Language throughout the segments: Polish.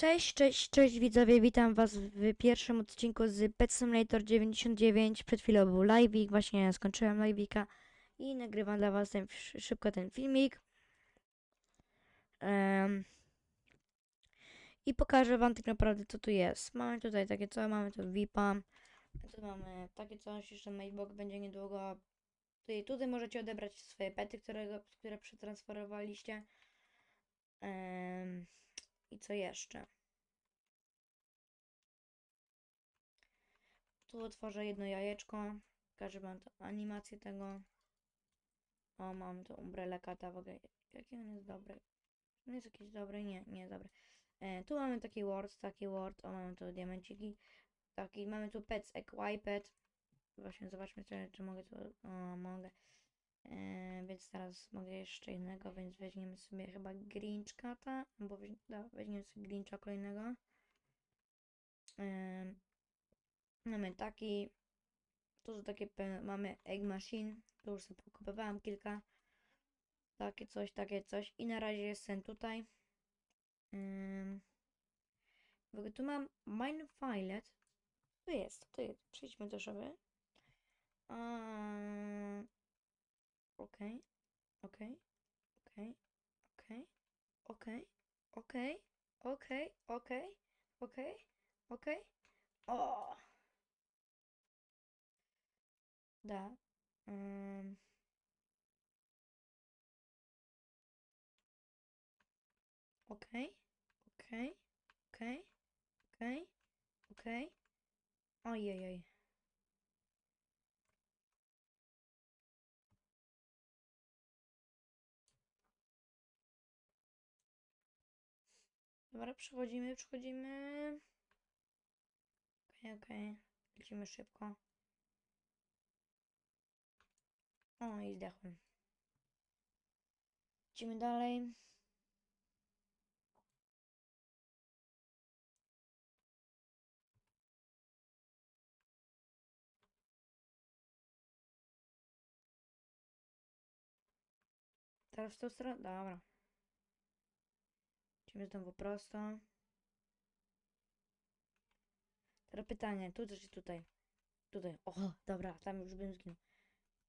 Cześć, cześć, cześć widzowie, witam was w pierwszym odcinku z Pet Simulator 99. Przed chwilą był live'ik, właśnie skończyłem live'ika i nagrywam dla was ten, sz- szybko ten filmik. Em, I pokażę wam tak naprawdę co tu jest. Mamy tutaj takie co, mamy tu VIPa, tu mamy takie coś, jeszcze Mailbox będzie niedługo. Tutaj, tutaj możecie odebrać swoje pety, które, które przetransferowaliście. I co jeszcze? Tu otworzę jedno jajeczko. Pokażę wam to animację tego. O, mam tu umbrelę kata w ogóle. Jaki on jest dobry? On jest jakiś dobry? Nie, nie dobry. E, tu mamy taki word, taki word. O, mamy tu diamenciki. Taki, mamy tu pets equiped. Właśnie zobaczmy, czy, czy mogę tu. O, mogę. E, więc teraz mogę jeszcze innego, więc weźmiemy sobie chyba Grinch Kata, bo weź, da, weźmiemy sobie Grincha kolejnego. Em, mamy taki, tu są takie, mamy Egg Machine, tu już sobie pokupowałam kilka. Takie coś, takie coś i na razie jestem tutaj. Em, w ogóle tu mam Mine Filet. Tu jest, tu jest, przejdźmy do sobie. Eee, Okej, okej, okej, okej, okej, okej, okej, okej, okej, okej. O! Da. Ym. Okej, okej, okej, okej, okej. Ojej. Dobra, przechodzimy, przechodzimy. Okej, okej. Lecimy szybko. O, i zdechłem. Idziemy dalej. Teraz w tą stronę. Dobra. Znowu prosto. Teraz pytanie, tu czy tutaj? Tutaj. O, dobra, tam już bym zginął.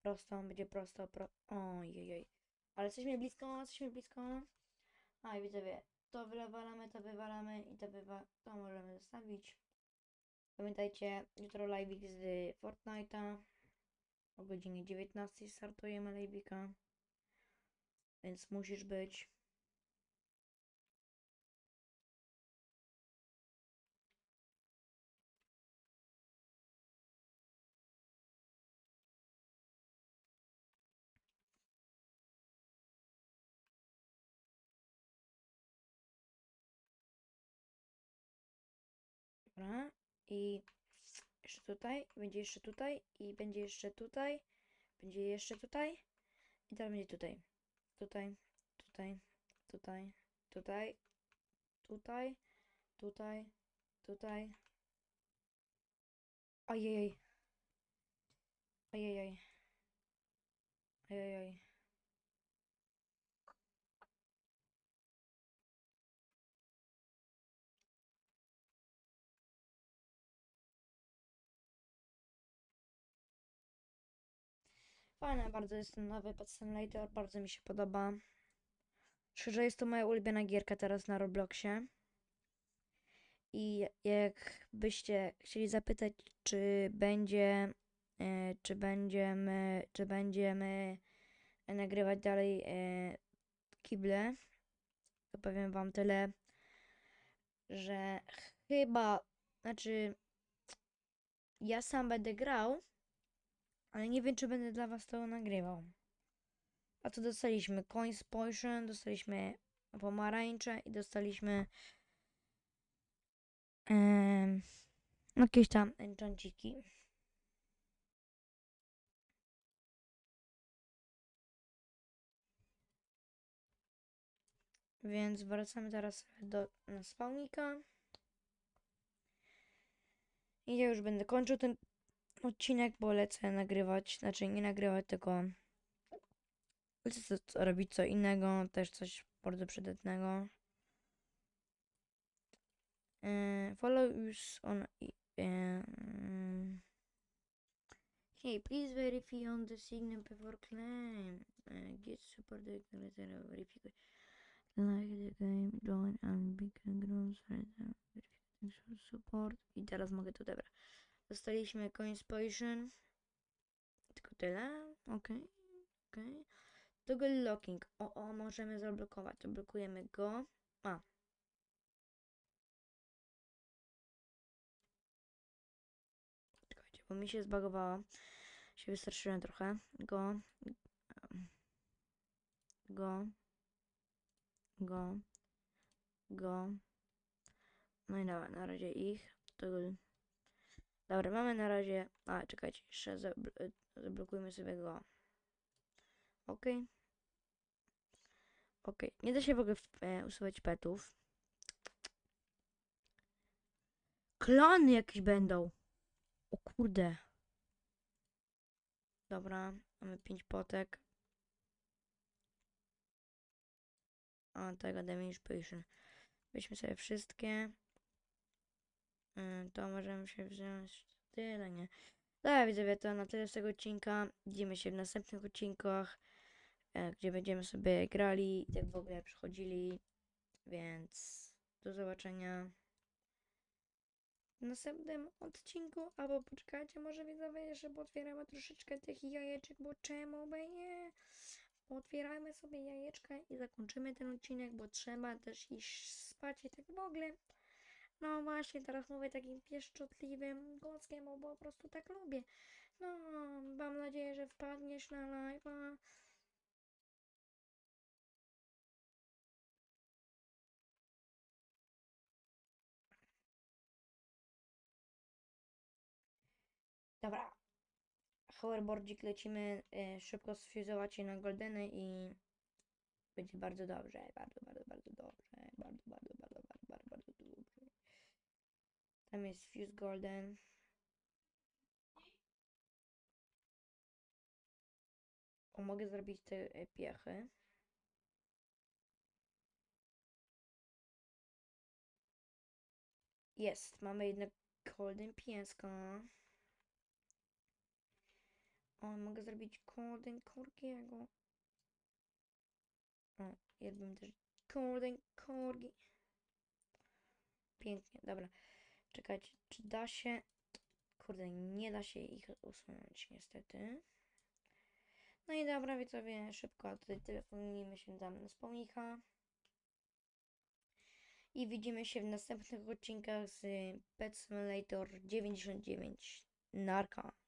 Prosto, będzie prosto, pro... Ojej. Ale jesteśmy blisko, jesteśmy blisko. A i widzowie, to wywalamy, to wywalamy i to wywa... To możemy zostawić. Pamiętajcie, jutro live z Fortnite'a. O godzinie 19 startujemy live'ika. Więc musisz być. Dobra. I jeszcze tutaj, będzie jeszcze tutaj i będzie jeszcze tutaj, będzie jeszcze tutaj i teraz będzie tutaj. Tutaj, tutaj, tutaj, tutaj, tutaj, tutaj, tutaj. Ojej. Ojej. Ojej. Fajne bardzo jest ten nowy Pet Simulator, bardzo mi się podoba. Szczerze jest to moja ulubiona gierka teraz na Robloxie. I jakbyście chcieli zapytać, czy będzie, e, czy będziemy, czy będziemy nagrywać dalej e, kible, to powiem wam tyle, że chyba, znaczy ja sam będę grał, ale nie wiem, czy będę dla was to nagrywał. A to dostaliśmy Coins Potion, dostaliśmy pomarańcze i dostaliśmy em, jakieś tam enchandziki. Więc wracamy teraz do na spawnika. I ja już będę kończył ten odcinek, bo lecę nagrywać, znaczy nie nagrywać, tylko lecę co, co, robić co innego, też coś bardzo przydatnego. is on... i- Um, hey, please verify on the signal before claim. Uh, get support the letter verify. Like the game, join and become grounds verification support. I teraz mogę to dobra. Dostaliśmy coins position. Tylko tyle. Okej. Okej. Toggle locking. O, o, możemy zablokować. Blokujemy go. A. Czekajcie, bo mi się zbagowało. Się wystraszyłem trochę. Go. Go. Go. Go. No i dobra, na razie ich. Toggle. Dobra, mamy na razie. A, czekajcie, jeszcze zabl- y, zablokujmy sobie go. Ok. Ok. Nie da się w ogóle e, usuwać petów. Klony jakieś będą. O kurde. Dobra, mamy pięć potek. A, tego damage patient. Weźmy sobie wszystkie. Mm, To możemy się wziąć. Tyle, nie. Dobra, widzowie, to na tyle z tego odcinka. Widzimy się w następnych odcinkach, e, gdzie będziemy sobie grali i tak w ogóle przechodzili. Więc do zobaczenia w następnym odcinku. Albo poczekajcie, może widzowie jeszcze pootwieramy troszeczkę tych jajeczek, bo czemu by nie? Otwierajmy sobie jajeczka i zakończymy ten odcinek, bo trzeba też iść spać i tak w ogóle. No właśnie, teraz mówię takim pieszczotliwym głoskiem, bo po prostu tak lubię. No, mam nadzieję, że wpadniesz na live'a. Dobra. Hoverboardzik lecimy e, szybko sfuzować się na goldeny i będzie bardzo dobrze, bardzo, bardzo, bardzo dobrze, bardzo, bardzo. Tam jest fuse golden. O, mogę zrobić te e, piechy. Jest, mamy jednak golden pieska. O, mogę zrobić golden korgiego. O, też golden korgi. Pięknie, dobra. Czekajcie, czy da się... Kurde, nie da się ich usunąć niestety. No i dobra, widzowie, szybko tutaj telefonujemy się tam na wspomnicha. I widzimy się w następnych odcinkach z Pet Simulator 99. Narka.